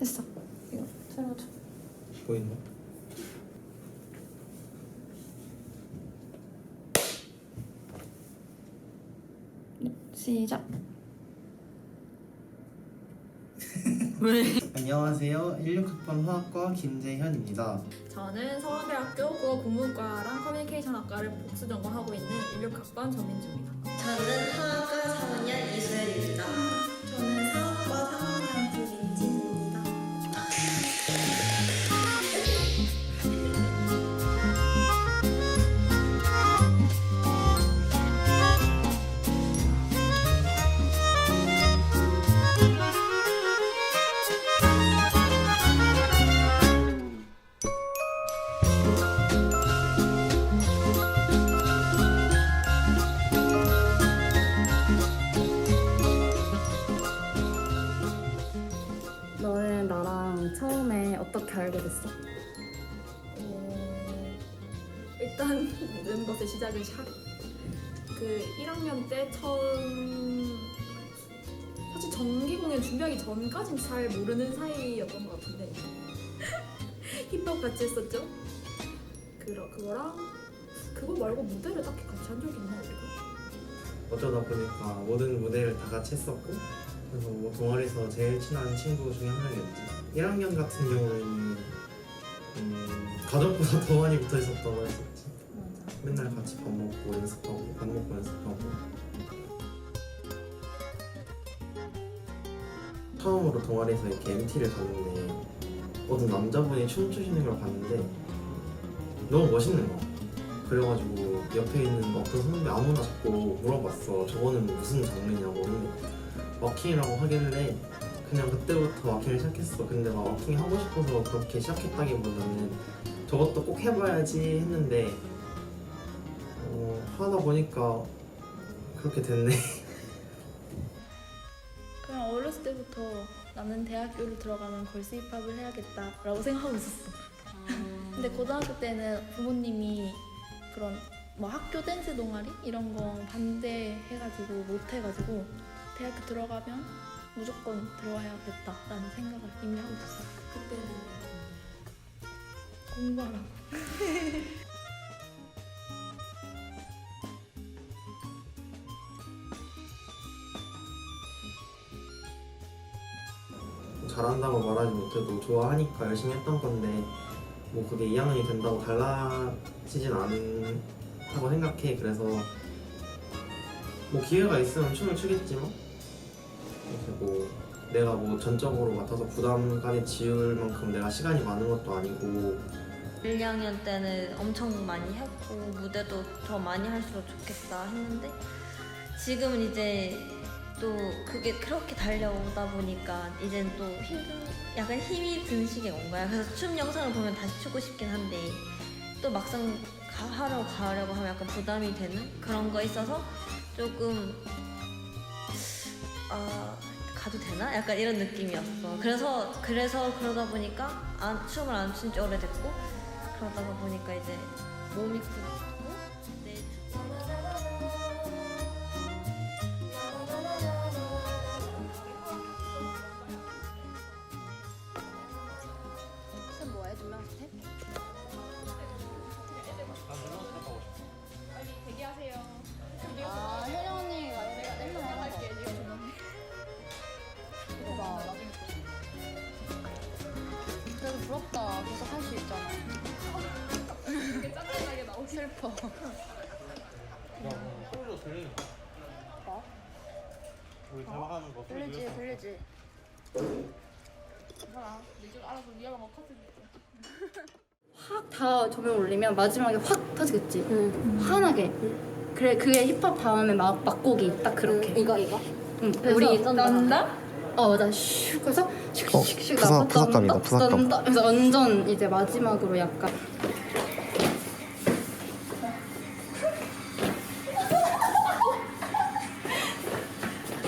됐어. 이거 세워줘. 보이나? 시작. 안녕하세요. 16학번 화학과 김재현입니다. 저는 서울대학교 국어 국문과랑 커뮤니케이션학과를 복수 전공하고 있는 16학번 전민주입니다. 저는 화학과 4학년 이수연입니다. 처음에 어떻게 알게 됐어? 어, 일단 모든 것의 시작은 샵. 그 1학년 때 처음 사실 정기 공연 준비하기 전까진 잘 모르는 사이였던 것 같은데 힙합 같이 했었죠. 그러 그거랑 그거 말고 무대를 딱히 같이 한 적이 있나 우리가? 어쩌다 보니까 모든 무대를 다 같이 했었고 그래서 뭐 동아리에서 제일 친한 친구 중에 한 명이었지. 1학년 같은 경우에는 음, 가족보다 더 많이 붙어 있었다고 했었지. 맨날 같이 밥 먹고 연습하고 밥 먹고 연습하고. 처음으로 동아리에서 이렇게 MT를 갔는데 어떤 남자분이 춤추시는 걸 봤는데 너무 멋있는 거야. 그래가지고 옆에 있는 어떤 선배 아무나 자꾸 물어봤어. 저거는 무슨 장르냐고. 근데 워킹이라고 하길래 그냥 그때부터 워킹을 시작했어. 근데 막 워킹 하고 싶어서 그렇게 시작했다기보다는 저것도 꼭 해봐야지 했는데 어, 하다 보니까 그렇게 됐네. 그냥 어렸을 때부터 나는 대학교를 들어가면 걸스 힙합을 해야겠다라고 생각하고 있었어. 근데 고등학교 때는 부모님이 그런 뭐 학교 댄스 동아리? 이런 거 반대해가지고 못 해가지고 대학교 들어가면 무조건 들어와야겠다라는 생각을 이미 하고 있었어. 그때는 공부하라. 잘한다고 말하지 못해도 좋아하니까 열심히 했던 건데 뭐 그게 2학년이 된다고 달라지진 않다고 생각해 그래서 뭐 기회가 있으면 춤을 추겠지만 뭐 내가 뭐 전적으로 맡아서 부담까지 지울 만큼 내가 시간이 많은 것도 아니고 1, 2학년 때는 엄청 많이 했고 무대도 더 많이 할수록 좋겠다 했는데 지금은 이제 또 그게 그렇게 달려오다 보니까 이젠 또 힘든 약간 힘이 든 시기가 온 거야. 그래서 춤 영상을 보면 다시 추고 싶긴 한데 또 막상 가, 하러 가려고 하면 약간 부담이 되는 그런 거 있어서 조금 아 가도 되나? 약간 이런 느낌이었어. 그래서 그래서 그러다 보니까 안, 춤을 안 춘 지 오래됐고 그러다가 보니까 이제 몸이 굳 슬퍼. 소리로 들리는 뭐? 우리 대화하는 거 들리지 들리지. 확다 조명 올리면 마지막에 확 터지겠지. 환하게. 그래 그게 힙합 다음에 막 막곡이 딱 그렇게. 이거 이거 응. 그래서 우리 쩐다. 어 맞아. 슉 그래서 슉슉슉 푸사감이다, 온다, 푸사감. 온다. 그래서 완전 이제 마지막으로 약간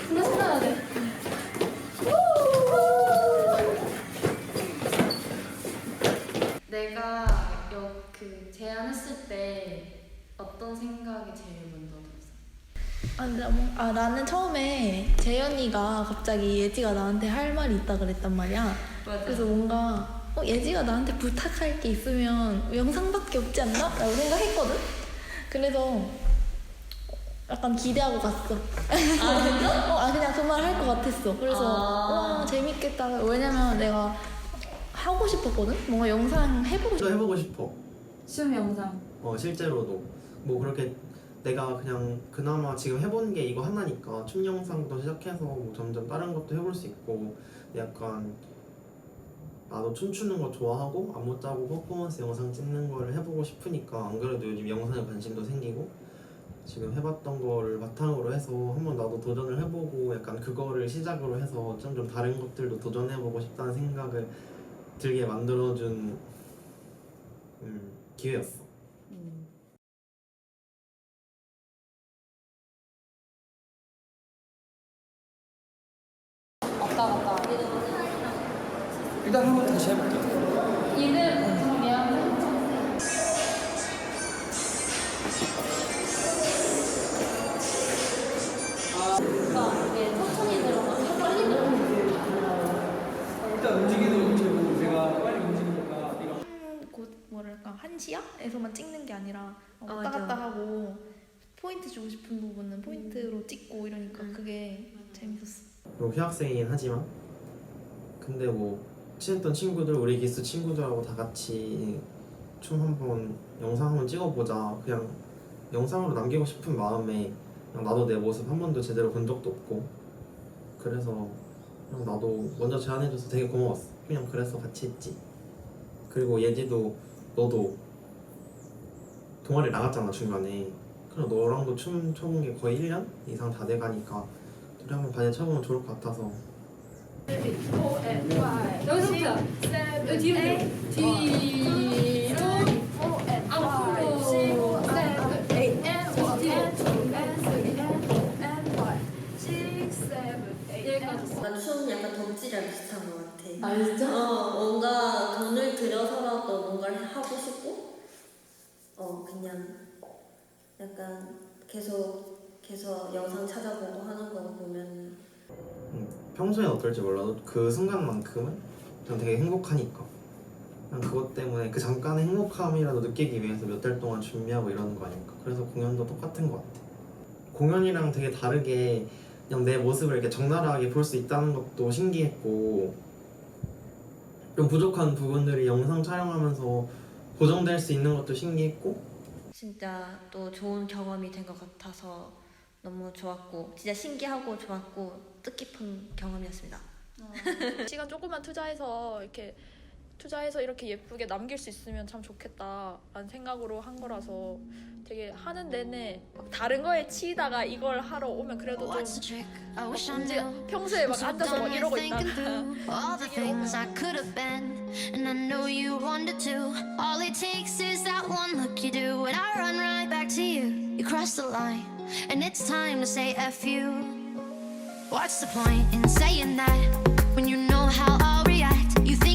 끝났어야 돼. 내가 여, 그 제안했을 때 어떤 생각이 제일 먼저 들었어? 아, 뭐, 아 나는 처음에 재현이가 갑자기 예지가 나한테 할 말이 있다 그랬단 말이야. 맞아. 그래서 뭔가 어, 예지가 나한테 부탁할 게 있으면 영상밖에 없지 않나? 라고 생각했거든? 그래서 약간 기대하고 갔어. 아, 진짜? 어, 아, 그냥 그 말 할 것 같았어. 그래서, 아. 와, 재밌겠다. 왜냐면 내가 하고 싶었거든? 뭔가 영상 해보고 또 싶어. 해보고 싶어. 시험 영상. 어 실제로도 뭐 그렇게 내가 그냥 그나마 지금 해본 게 이거 하나니까 춤 영상부터 시작해서 뭐 점점 다른 것도 해볼 수 있고 약간 나도 춤추는 거 좋아하고 안무 짜고 퍼포먼스 영상 찍는 걸 해보고 싶으니까 안 그래도 요즘 영상에 관심도 생기고 지금 해봤던 거를 바탕으로 해서 한번 나도 도전을 해보고 약간 그거를 시작으로 해서 좀좀 다른 것들도 도전해보고 싶다는 생각을 들게 만들어준 음, 기회였어. 에서만 찍는 게 아니라 어, 어, 왔다 맞아. 갔다 하고 포인트 주고 싶은 부분은 포인트로 찍고 이러니까 음. 그게 재밌었어. 그리고 휴학생이긴 하지만 근데 뭐 친했던 친구들 우리 기수 친구들하고 다 같이 춤 한번 영상 한번 찍어보자 그냥 영상으로 남기고 싶은 마음에 그냥 나도 내 모습 한 번도 제대로 본 적도 없고 그래서 그냥 나도 먼저 제안해줘서 되게 고마웠어 그냥 그래서 같이 했지 그리고 예지도 너도 동아리 나갔잖아 중간에 그럼 너랑도 춤 춰본 게 거의 1년 이상 다 돼가니까 둘이 한번 반에 쳐보면 좋을 것 같아서 여기서부터 여기 뒤로 뒤로 뒤로 앞으로 여기까지 뭔가 춤 약간 덕질이랑 비슷한 것 같아. 아 진짜? 어, 뭔가 돈을 들여서라도 뭔가를 하고 싶고, 어, 그냥 약간 계속, 계속 영상 찾아보고 하는 거 보면, 평소엔 어떨지 몰라도 그 순간만큼은 전 되게 행복하니까. 그냥 그것 때문에 그 잠깐의 행복함이라도 느끼기 위해서 몇 달 동안 준비하고 이러는 거 아닐까. 그래서 공연도 똑같은 것 같아. 공연이랑 되게 다르게 그냥 내 모습을 이렇게 적나라하게 볼 수 있다는 것도 신기했고 좀 부족한 부분들이 영상 촬영하면서 보정될 수 있는 것도 신기했고 진짜 또 좋은 경험이 된 것 같아서 너무 좋았고, 진짜 신기하고 좋았고, 뜻깊은 경험이었습니다. 시간 조금만 투자해서 이렇게 투자해서 이렇게 예쁘게 남길 수 있으면 참 좋겠다라는 생각으로 한 거라서 되게 하는 내내 막 다른 거에 치이다가 이걸 하러 오면 그래도 좀 What's the trick? I wish I 언제 knew. 평소에 막 I'm so 앉아서 막 done with 이러고 thinking 있다가 through all the things I could have been, and I know you wanted to. All it takes is that one look you do, and I run right back to you. You cross the line, and it's time to say f you. What's the point in saying that when you know how? You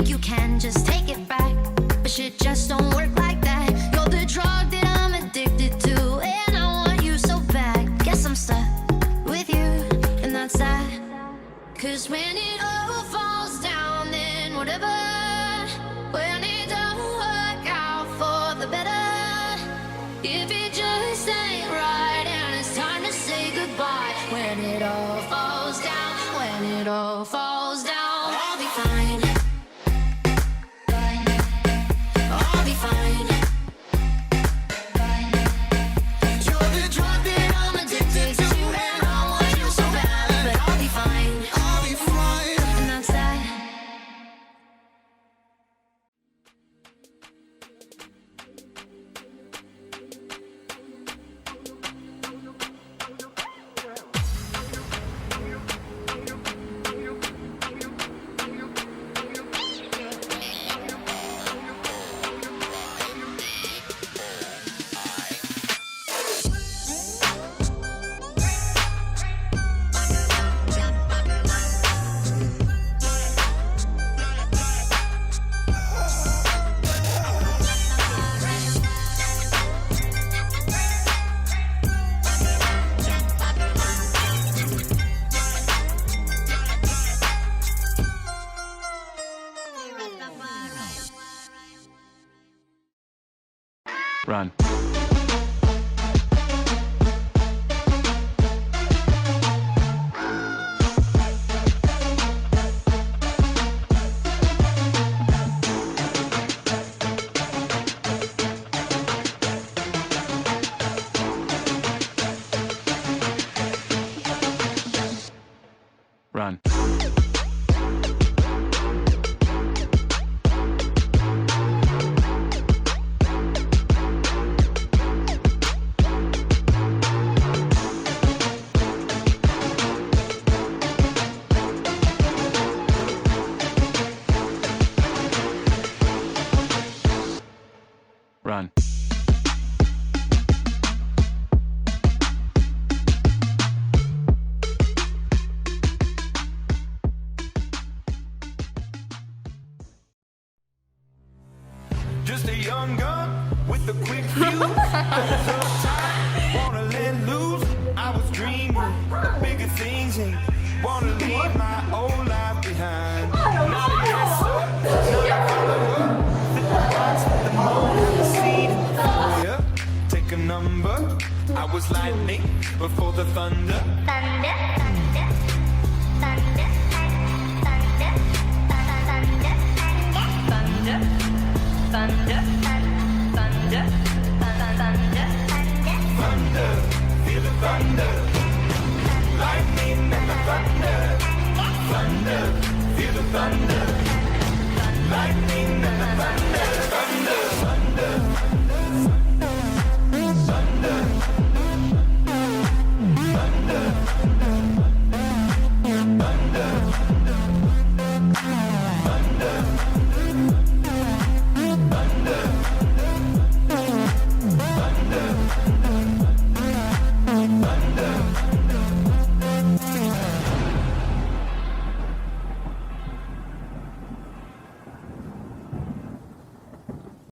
you can just take it back, but shit just don't work like that. You're the drug that I'm addicted to, and I want you so bad. Guess I'm stuck with you, and that's that. Cause when it all falls down, then whatever. When it don't work out for the better. If it just ain't right, and it's time to say goodbye. When it all falls down, when it all Run. Run. Run. Just a young gun with a quick fuse. I was uptight, wanna let loose. I was dreaming bigger things and wanna leave my old was lightning before the thunder. Thunder, thunder, thunder, thunder, thunder, thunder, thunder, thunder, thunder, Thunder, thunder. Thunder. Thunder, feel the thunder. Lightning and the thunder.